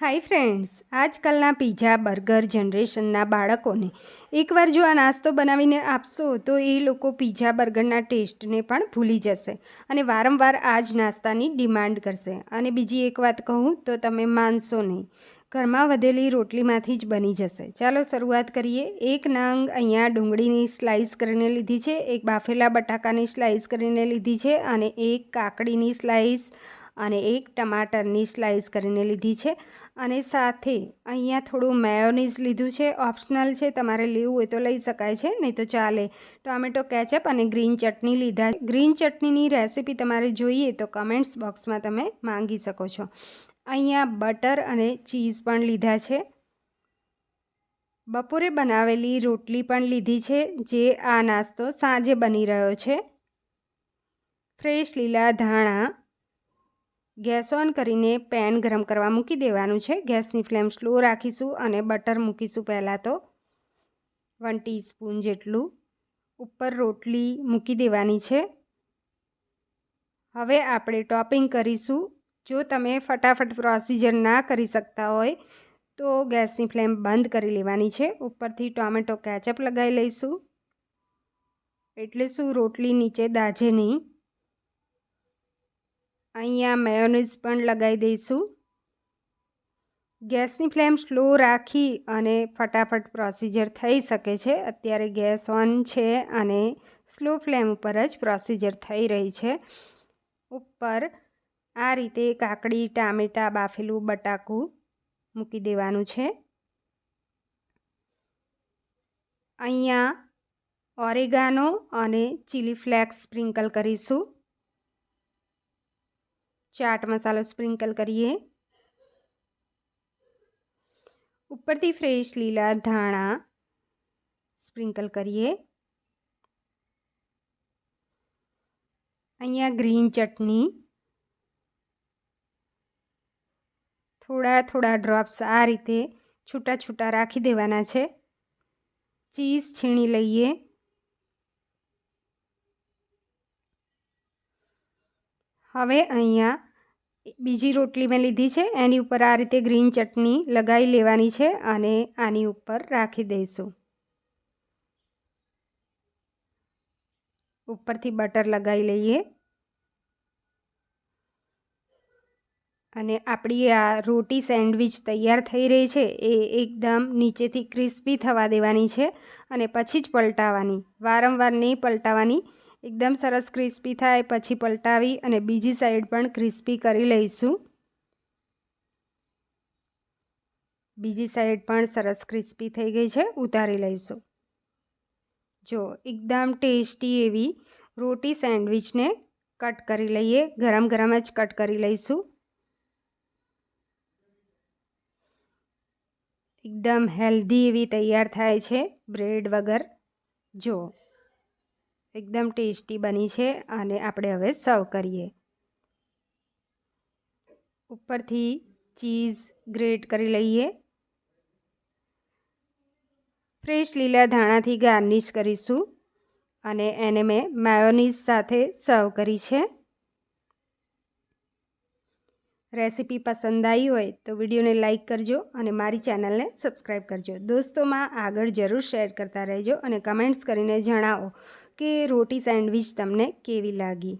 હાય friends, આજકાલના pizza, burger જનરેશનના બાળકોને એકવાર જો આ નાસ્તો બનાવીને આપશો, તો એ લોકો પીઝા, બર્ગરના ટેસ્ટને પણ ભૂલી જશે અને વારંવાર આ જ નાસ્તાની ડિમાન્ડ કરશે. અને બીજી એક વાત કહું, તો તમે માનશો નહીં. ઘરમાં વધેલી રોટલીમાંથી જ બની જશે. ચાલો શરૂઆત કરીએ. એક નાંગ અહીંયા ડુંગળીની સ્લાઇસ કરીને લીધી છે, એક બાફેલા બટાકાની સ્લાઇસ કરીને લીધી છે અને એક કાકડીની સ્લાઇસ અને એક ટમાટરની સ્લાઇસ કરીને લીધી છે. અને સાથે અહીંયા થોડું મેયોનીઝ લીધું છે. ઓપ્શનલ છે, તમારે લેવું હોય તો લઈ શકાય છે, નહીં તો ચાલે. ટોમેટો કેચઅપ અને ગ્રીન ચટણી લીધા ગ્રીન ચટણીની રેસીપી તમારે જોઈએ તો કમેન્ટ્સ બોક્સમાં તમે માંગી શકો છો. અહીંયા બટર અને ચીઝ પણ લીધા છે. બપોરે બનાવેલી રોટલી પણ લીધી છે, જે આ નાસ્તો સાંજે બની રહ્યો છે. ફ્રેશ લીલા ધાણા ગેસ ઓન કરીને પેન ગરમ કરવા મૂકી દેવાનું છે. ગેસની ફ્લેમ સ્લો રાખીશું અને બટર મૂકીશું પહેલાં તો. વન ટીસ્પૂન જેટલું ઉપર રોટલી મૂકી દેવાની છે. હવે આપણે ટોપિંગ કરીશું. જો તમે ફટાફટ પ્રોસિજર ના કરી શકતા હોય તો ગેસની ફ્લેમ બંધ કરી લેવાની છે. ઉપરથી ટોમેટો કેચઅપ લગાવી લઈશું. એટલે શું? રોટલી નીચે દાજે નહીં. અહીંયા મેયોનીઝ પણ લગાવી દઈશું. ગેસની ફ્લેમ સ્લો રાખી અને ફટાફટ પ્રોસીજર થઈ શકે છે. અત્યારે ગેસ ઓન છે અને સ્લો ફ્લેમ ઉપર જ પ્રોસીજર થઈ રહી છે. ઉપર આ રીતે કાકડી, ટામેટાં, બાફેલું બટાકું મૂકી દેવાનું છે. અહીંયા ઓરેગાનો અને ચીલી ફ્લેક્સ સ્પ્રિંકલ કરીશું. ચાટ મસાલો સ્પ્રિંકલ કરીએ ઉપરથી ફ્રેશ લીલા ધાણા સ્પ્રિંકલ કરીએ અહીંયા ગ્રીન ચટણી થોડા થોડા ડ્રોપ્સ આ રીતે છૂટા છૂટા રાખી દેવાના છે ચીઝ છીણી લઈએ હવે અહીંયા બીજી રોટલી મેં લીધી છે. એની ઉપર આ રીતે ગ્રીન ચટણી લગાવી લેવાની છે અને આની ઉપર રાખી દઈશું. ઉપરથી બટર લગાવી લઈએ. અને આપણી આ રોટી સેન્ડવિચ તૈયાર થઈ રહી છે. એ એકદમ નીચેથી ક્રિસ્પી થવા દેવાની છે અને પછી જ પલટાવવાની વારંવાર નહીં પલટાવવાની એકદમ સરસ ક્રિસ્પી થાય, પછી પલટાવી અને બીજી સાઈડ પણ ક્રિસ્પી કરી લઈશું. બીજી સાઈડ પણ સરસ ક્રિસ્પી થઈ ગઈ છે, ઉતારી લઈશું. જો, એકદમ ટેસ્ટી એવી રોટી સેન્ડવિચને કટ કરી લઈએ, ગરમ ગરમ જ કટ કરી લઈશું. એકદમ હેલ્ધી એવી તૈયાર થાય છે, બ્રેડ વગર. જો એકદમ ટેસ્ટી બની છે અને આપણે હવે સર્વ કરીએ. ઉપરથી ચીઝ ગ્રેટ કરી લઈએ. ફ્રેશ લીલા ધાણાથી ગાર્નિશ કરીશું અને એને મેં માયોનીઝ સાથે સર્વ કરી છે. રેસીપી પસંદ આવી હોય તો વિડીયોને લાઇક કરજો અને મારી ચેનલને સબસ્ક્રાઈબ કરજો. દોસ્તોમાં આગળ જરૂર શેર કરતા રહેજો અને કમેન્ટ્સ કરીને જણાવો કે રોટી સેન્ડવિચ તમને કેવી લાગી?